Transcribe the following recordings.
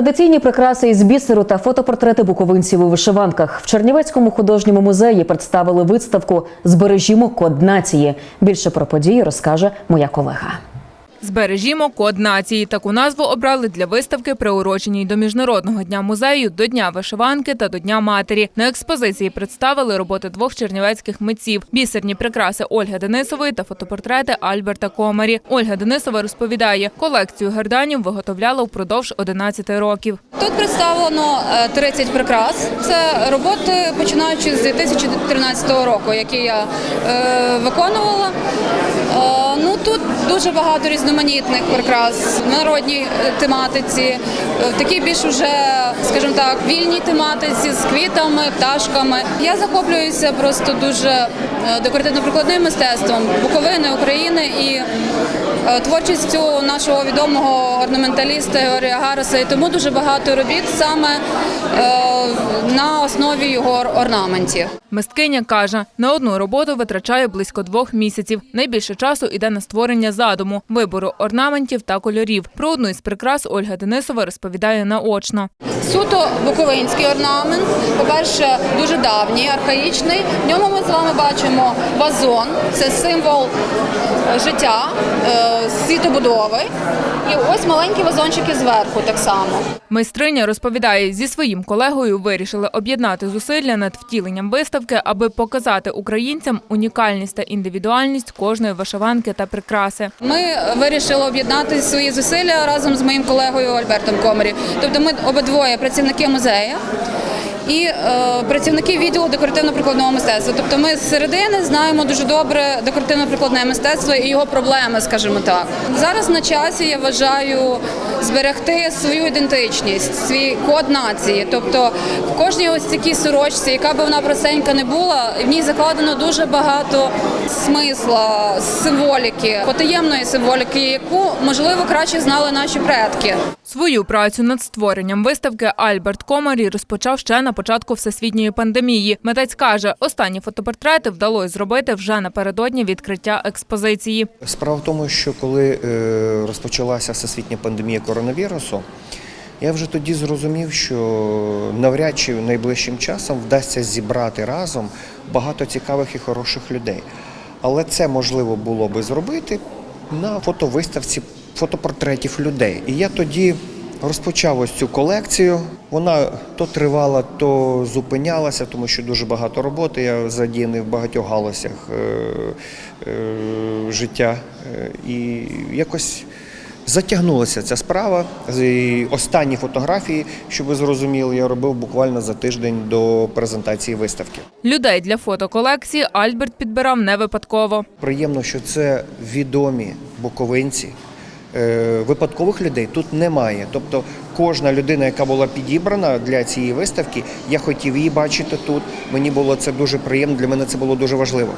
Традиційні прикраси із бісеру та фотопортрети буковинців у вишиванках в Чернівецькому художньому музеї представили виставку Збережімо код нації. Більше про події розкаже моя колега. Збережімо код нації. Таку назву обрали для виставки, приуроченій до міжнародного дня музею, до дня вишиванки та до дня матері. На експозиції представили роботи двох чернівецьких митців: бісерні прикраси Ольги Денисової та фотопортрети Альберта Комарі. Ольга Денисова розповідає, колекцію герданів виготовляла впродовж 11 років. Тут представлено е, 30 прикрас. Це роботи починаючи з 2013 року, які я е, виконувала. Е, ну тут дуже багато різноманітних прикрас народній е, тематиці, е, в такій більш уже, скажімо так, вільній тематиці з квітами, пташками. Я захоплююся просто дуже е, декоративно-прикладним мистецтвом Буковини, України і творчістю нашого відомого орнаменталіста Георгія Гареса. І тому дуже багато робіт саме е, на основі його орнаментів. Мисткиня каже, на одну роботу витрачає близько двох місяців. Найбільше часу йде на створення задуму, вибору орнаментів та кольорів. Про одну із прикрас Ольга Денисова розповідає наочно. Суто буковинський орнамент. По-перше, дуже давній, архаїчний. В ньому ми з вами бачимо вазон, це символ е, життя, е, світобудови. І ось маленькі вазончики зверху так само. Майстриня розповідає, зі своїм колегою вирішили об'єднати зусилля над втіленням виставки, аби показати українцям унікальність та індивідуальність кожної вишиванки та прикраси. Ми вирішили об'єднати свої зусилля разом з моїм колегою Альбертом Комарі. Тобто ми обидвоє працівники музею. І е, працівники відділу декоративно-прикладного мистецтва. Тобто ми з середини знаємо дуже добре декоративно-прикладне мистецтво і його проблеми, скажімо так. Зараз на часі я вважаю зберегти свою ідентичність, свій код нації. Тобто в кожній ось такій сорочці, яка би вона простенька не була, в ній закладено дуже багато смисла, символіки, потаємної символіки, яку можливо краще знали наші предки. Свою працю над створенням виставки Альберт Комарі розпочав ще на початку всесвітньої пандемії. Митець каже, останні фотопортрети вдалося зробити вже напередодні відкриття експозиції. Справа в тому, що коли е, розпочалася всесвітня пандемія коронавірусу, я вже тоді зрозумів, що навряд чи найближчим часом вдасться зібрати разом багато цікавих і хороших людей. Але це можливо було би зробити на фотовиставці фотопортретів людей. І я тоді розпочав ось цю колекцію. Вона то тривала, то зупинялася, тому що дуже багато роботи. Я задіяний в багатьох галузях е, е, життя. Е, І якось затягнулася ця справа. І останні фотографії, щоб ви зрозуміли, я робив буквально за тиждень до презентації виставки. Людей для фотоколекції Альберт підбирав не випадково. Приємно, що це відомі буковинці. Е, Випадкових людей тут немає. Тобто кожна людина, яка була підібрана для цієї виставки, я хотів її бачити тут. Мені було це дуже приємно, для мене це було дуже важливо.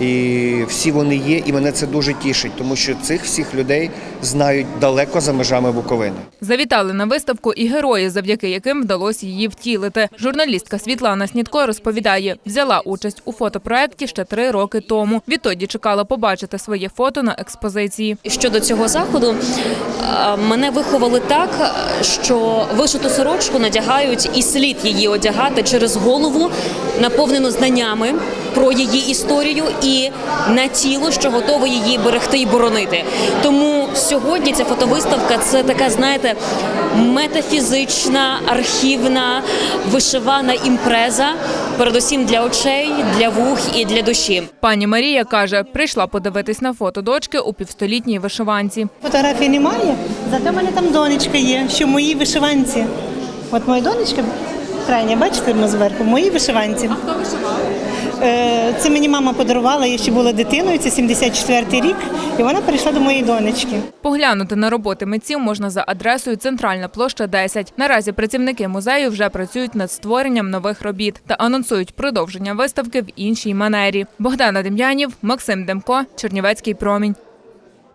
І всі вони є, і мене це дуже тішить, тому що цих всіх людей знають далеко за межами Буковини. Завітали на виставку і герої, завдяки яким вдалося її втілити. Журналістка Світлана Снітко розповідає, взяла участь у фотопроекті ще три роки тому. Відтоді чекала побачити своє фото на експозиції. Щодо цього заходу е, мене виховали так, що вишиту сорочку надягають і слід її одягати через голову, наповнену знаннями про її історію і на тіло, що готове її берегти і боронити. Тому сьогодні ця фотовиставка це така, знаєте, метафізична, архівна, вишивана імпреза, передусім для очей, для вух і для душі. Пані Марія каже, прийшла подивитись на фото дочки у півстолітній вишиванці. Фотографії немає, зате в мене там донечка є, що в моїй вишиванці. От моя донечка крайня, бачите, зверху, в моїй вишиванці. А хто вишивав? Це мені мама подарувала, я ще була дитиною, це 74-й рік, і вона прийшла до моєї донечки. Поглянути на роботи митців можна за адресою Центральна площа 10. Наразі працівники музею вже працюють над створенням нових робіт та анонсують продовження виставки в іншій манері. Богдана Дем'янів, Максим Демко, Чернівецький промінь.